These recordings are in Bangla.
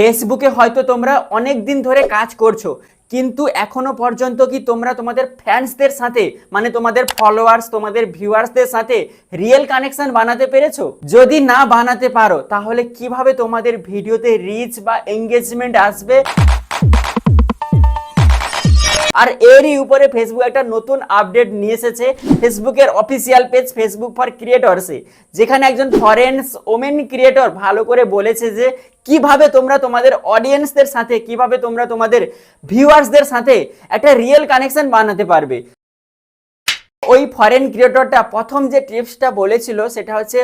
ফেসবুকে হয়তো তোমরা অনেক দিন ধরে কাজ করছ, কিন্তু এখনও পর্যন্ত কি তোমরা তোমাদের ফ্যান্সদের সাথে মানে তোমাদের ফলোয়ার্স তোমাদের ভিউয়ার্সদের সাথে রিয়েল কানেকশন বানাতে পেরেছ? যদি না বানাতে পারো, তাহলে কীভাবে তোমাদের ভিডিওতে রিচ বা এঙ্গেজমেন্ট আসবে? আর এরই উপরে ফেসবুক একটা নতুন আপডেট নিয়ে এসেছে। ফেসবুকের অফিসিয়াল পেজ ফেসবুক ফর ক্রিয়েটরসে যেখানে একজন ফরেন্স ওমেন ক্রিয়েটর ভালো করে বলেছে যে কীভাবে তোমরা তোমাদের অডিয়েন্সদের সাথে কীভাবে তোমরা তোমাদের ভিউয়ার্সদের সাথে একটা রিয়েল কানেকশন বানাতে পারবে? ওই ফরেন ক্রিয়েটরটা প্রথম যে টিপসটা বলেছিল সেটা হচ্ছে.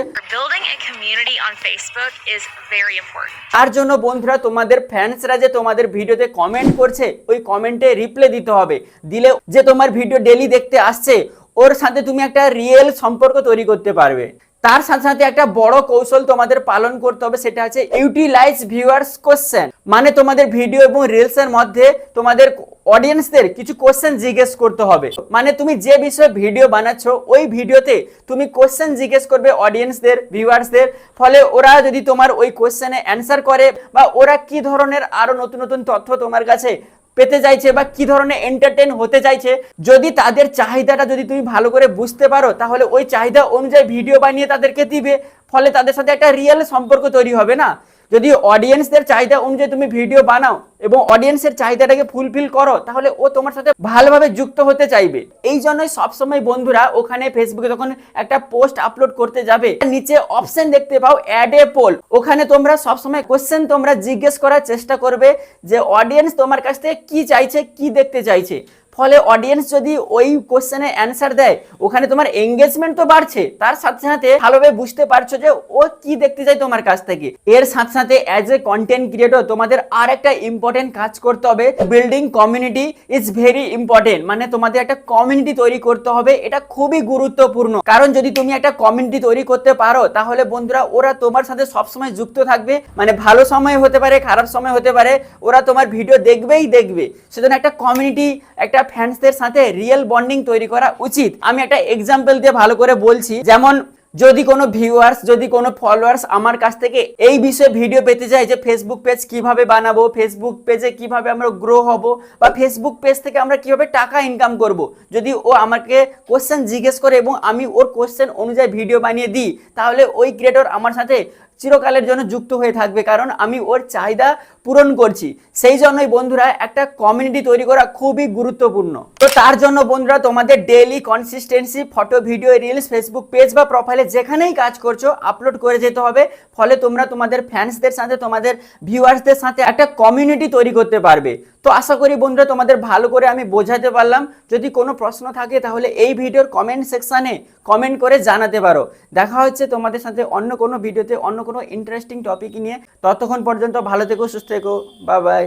তার জন্য বন্ধুরা তোমাদের ফ্যান্সরা যে তোমাদের ভিডিওতে কমেন্ট করছে ওই কমেন্টে রিপ্লাই দিতে হবে। দিলে যে তোমার ভিডিও ডেলি দেখতে আসছে ওর সাথে তুমি একটা রিয়েল সম্পর্ক তৈরি করতে পারবে। তার সাথে সাথে একটা বড় কৌশল তোমাদের পালন করতে হবে, সেটা হচ্ছে ইউটিলাইজ ভিউয়ার্স কোশ্চেন মানে তোমাদের ভিডিও এবং রিলসের মধ্যে তোমাদের অডিয়েন্সদের কিছু কোশ্চেন জিজ্ঞেস করতে হবে। মানে তুমি যে বিষয়ে ভিডিও বানাচ্ছ, ওই ভিডিওতে তুমি কোশ্চেন জিজ্ঞেস করবে অডিয়েন্সদের ভিউয়ার্সদের ফলে ওরা যদি তোমার ওই কোশ্চেনে অ্যান্সার করে বা ওরা কি ধরনের আরও নতুন নতুন তথ্য তোমার কাছে পেতে চাইছে বা কি ধরনের এন্টারটেন হতে চাইছে, যদি তাদের চাহিদাটা যদি তুমি ভালো করে বুঝতে পারো, তাহলে ওই চাহিদা অনুযায়ী ভিডিও বানিয়ে তাদেরকে দিবে। ফলে তাদের সাথে একটা রিয়েল সম্পর্ক তৈরি হবে না? যদি অডিয়েন্সদের চাহিদা অনুযায়ী তুমি ভিডিও বানাও এবং অডিয়েন্সের চাহিদাটাকে ফুলফিল করো, তাহলে ও তোমার সাথে ভালোভাবে যুক্ত হতে চাইবে। এই জন্যই সবসময় বন্ধুরা ওখানে ফেসবুকে যখন একটা পোস্ট আপলোড করতে যাবে নিচে অপশন দেখতে পাও অ্যাড এ পোল ওখানে তোমরা সবসময় কোশ্চেন তোমরা জিজ্ঞেস করার চেষ্টা করবে যে অডিয়েন্স তোমার কাছ থেকে কি চাইছে, কি দেখতে চাইছে। ফলে অডিয়েন্স যদি ওই কোশ্চেনে অ্যান্সার দেয়, ওখানে তোমার এঙ্গেজমেন্ট তো বাড়ছে, তার সাথে সাথে ভালোভাবে বুঝতে পারছ যে ও কি দেখতে চায় তোমার কাছ থেকে। এর সাথে সাথে অ্যাজ এ কন্টেন্ট ক্রিয়েটর তোমাদের আর একটা ইম্পর্টেন্ট কাজ করতে হবে building community is very important মানে তোমাদের একটা কমিউনিটি তৈরি করতে হবে, এটা খুবই গুরুত্বপূর্ণ। কারণ যদি তুমি একটা কমিউনিটি তৈরি করতে পারো, তাহলে বন্ধুরা ওরা তোমার সাথে সবসময় যুক্ত থাকবে মানে ভালো সময় হতে পারে, খারাপ সময় হতে পারে, ওরা তোমার ভিডিও দেখবেই দেখবে। সেজন্য একটা কমিউনিটি একটা ফ্যান্সদের সাথে রিয়েল বন্ডিং তৈরি করা উচিত। আমি একটা এক্সাম্পল দিয়ে ভালো করে বলছি। যেমন, যদি কোনো ভিউয়ার্স যদি কোনো ফলোয়ার্স আমার কাছ থেকে এই বিষয়ে ভিডিও পেতে চায় যে ফেসবুক পেজ কীভাবে বানাবো ফেসবুক পেজে কীভাবে আমরা গ্রো হব বা ফেসবুক পেজ থেকে আমরা কীভাবে টাকা ইনকাম করব, যদি ও আমাকে কোশ্চেন জিজ্ঞেস করে এবং আমি ওর কোশ্চেন অনুযায়ী ভিডিও বানিয়ে দিই, তাহলে ওই ক্রিয়েটর আমার সাথে চিরকালের জন্য যুক্ত হয়ে থাকবে, কারণ আমি ওর চাহিদা পূরণ করছি। সেই জন্যই বন্ধুরা, একটা কমিউনিটি তৈরি করা খুবই গুরুত্বপূর্ণ। তো তার জন্য বন্ধুরা, তোমাদের daily consistency photo video reels Facebook page বা প্রোফাইলে যেখানেই কাজ করছ আপলোড করে যেতে হবে। ফলে তোমরা তোমাদের ফ্যান্সদের সাথে, তোমাদের ভিউয়ার্সদের সাথে একটা কমিউনিটি তৈরি করতে পারবে। তো আশা করি বন্ধুরা, তোমাদের ভালো করে আমি বোঝাতে পারলাম। যদি কোনো প্রশ্ন থাকে, তাহলে এই ভিডিওর কমেন্ট সেকশানে কমেন্ট করে জানাতে পারো। দেখা হচ্ছে তোমাদের সাথে অন্য কোনো ভিডিওতে অন্য কোনো ইন্টারেস্টিং টপিক নিয়ে ততক্ষণ পর্যন্ত ভালো থেকো সুস্থ থেকো বা বাই